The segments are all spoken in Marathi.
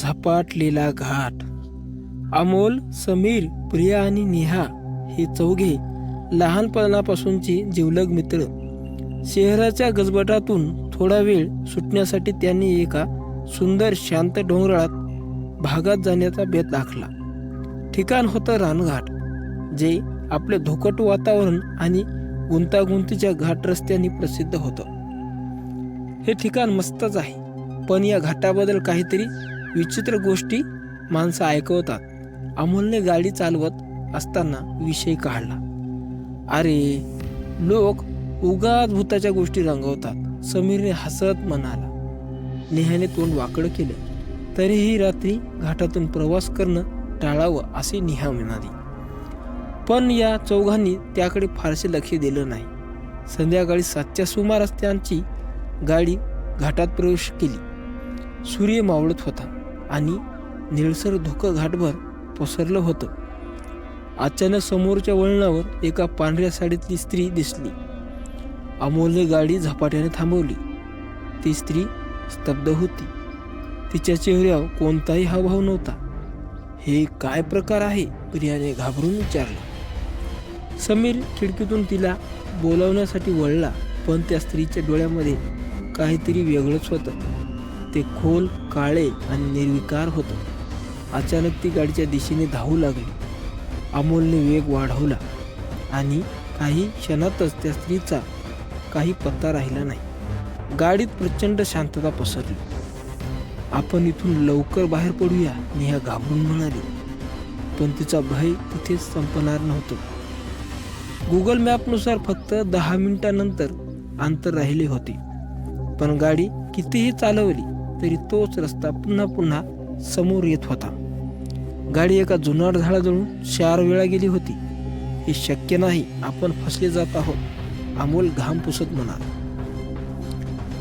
झपाटलेला घाट. अमोल समीर प्रिया आणि नेहा हे चौघे लहानपणापासूनचे जिवलग मित्र. शहराच्या गजबटातून थोडा वेळ सुटण्यासाठी त्यांनी एका सुंदर शांत डोंगराळात भागात जाण्याचा बेत दाखला. ठिकाण होतं रानघाट जे आपले धोकट वातावरण आणि गुंतागुंतीच्या घाट रस्त्यांनी प्रसिद्ध होतं. हे ठिकाण मस्तच आहे पण या घाटाबद्दल काहीतरी विचित्र गोष्टी माणसं ऐकवतात. अमोलने गाडी चालवत असताना विषय काढला. अरे लोक उगाच भूताच्या गोष्टी रंगवतात समीरने हसत म्हणाला. नेहाने तोंड वाकडं केलं. तरीही रात्री घाटातून प्रवास करणं टाळावं असे नेहा म्हणाली. पण या चौघांनी त्याकडे फारसे लक्ष दिलं नाही. संध्याकाळी सातच्या सुमारास त्यांची गाडी घाटात प्रवेश केली. सूर्य मावळत होता. आणि निळसर धुकं घाटभर पसरलं होतं. अचानक समोरच्या वळणावर एका पांढऱ्या साडीतली स्त्री दिसली. अमोलने गाडी झपाट्याने थांबवली. ती स्त्री स्तब्ध होती. तिच्या चेहऱ्यावर कोणताही हावभाव नव्हता. हे काय प्रकार आहे? प्रियाने घाबरून विचारलं. समीर खिडकीतून तिला बोलावण्यासाठी वळला पण त्या स्त्रीच्या डोळ्यामध्ये काहीतरी वेगळंच होतं. ते खोल काळे आणि निर्विकार होतं. अचानक ती गाडीच्या दिशेने धावू लागली. अमोलने वेग वाढवला आणि काही क्षणातच त्या स्त्रीचा काही पत्ता राहिला नाही. गाडीत प्रचंड शांतता पसरली. आपण इथून लवकर बाहेर पडूया नेहा घाबरून म्हणाली. पण तिचा भय तिथेच संपणार नव्हतं. गुगल मॅपनुसार फक्त दहा मिनिटानंतर अंतर राहिले होते. पण गाडी कितीही चालवली तरी तोच रस्ता पुन्हा पुन्हा समोर येत होता. गाडी एका जुनाट झाडाजवळून चार वेळा गेली होती. हे शक्य नाही आपण फसले जात आहोत अमोल घाम पुसत म्हणाला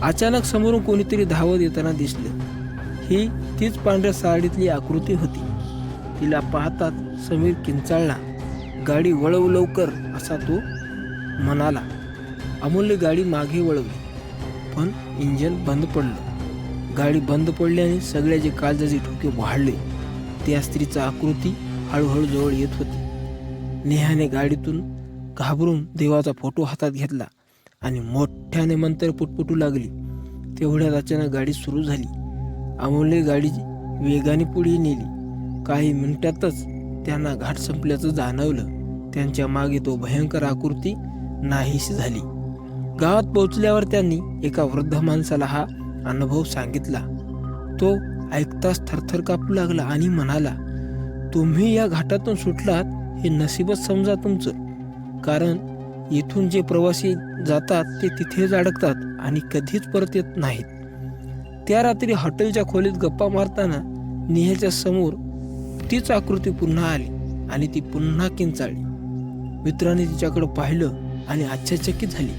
अचानक समोरून कोणीतरी धावत येताना दिसलं. ही तीच पांढऱ्या साडीतली आकृती होती. तिला पाहताच समीर किंचाळला. गाडी वळव लवकर असा तो म्हणाला. अमोलने गाडी मागे वळवली पण इंजन बंद पडलं. गाडी बंद पडल्याने सगळ्याचे काळजाचे ठोके वाढले. त्या स्त्रीचा आकृती हळूहळू जवळ येत होती. नेहाने गाडीतून घाबरून देवाचा फोटो हातात घेतला आणि मोठ्याने मंत्र पुटपुटू लागली. तेवढ्यात अचानक गाडी सुरू झाली. अमोलने गाडी वेगाने पुढे नेली. काही मिनिटातच त्यांना घाट संपल्याचं जाणवलं. त्यांच्या मागे तो भयंकर आकृती नाहीशी झाली. गावात पोहोचल्यावर त्यांनी एका वृद्ध माणसाला हा अनुभव सांगितला. तो ऐकताच थरथर कापू लागला आणि म्हणाला तुम्ही या घाटातून सुटलात हे नसीबच समजा तुमचं. कारण इथून जे प्रवासी जातात ते तिथेच अडकतात आणि कधीच परत येत नाहीत. त्या रात्री हॉटेलच्या खोलीत गप्पा मारताना नेहाच्या समोर तीच आकृती पुन्हा आली आणि ती पुन्हा किंचाळली. मित्राने तिच्याकडे पाहिलं आणि आश्चर्यचकित झाली.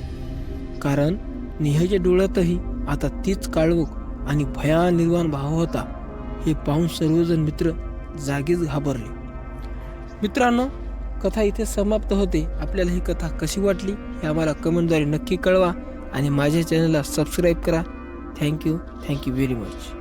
कारण नेहाच्या डोळ्यातही आता तीच काळवूक आणि भयानिर्वाण भाव होता हे पाहून सर्वजण मित्र जागीच घाबरले. मित्रांनो कथा इथे समाप्त होते. आपल्याला ही कथा कशी वाटली हे आम्हाला कमेंटद्वारे नक्की कळवा आणि माझ्या चॅनलला सबस्क्राईब करा. Thank you thank you very much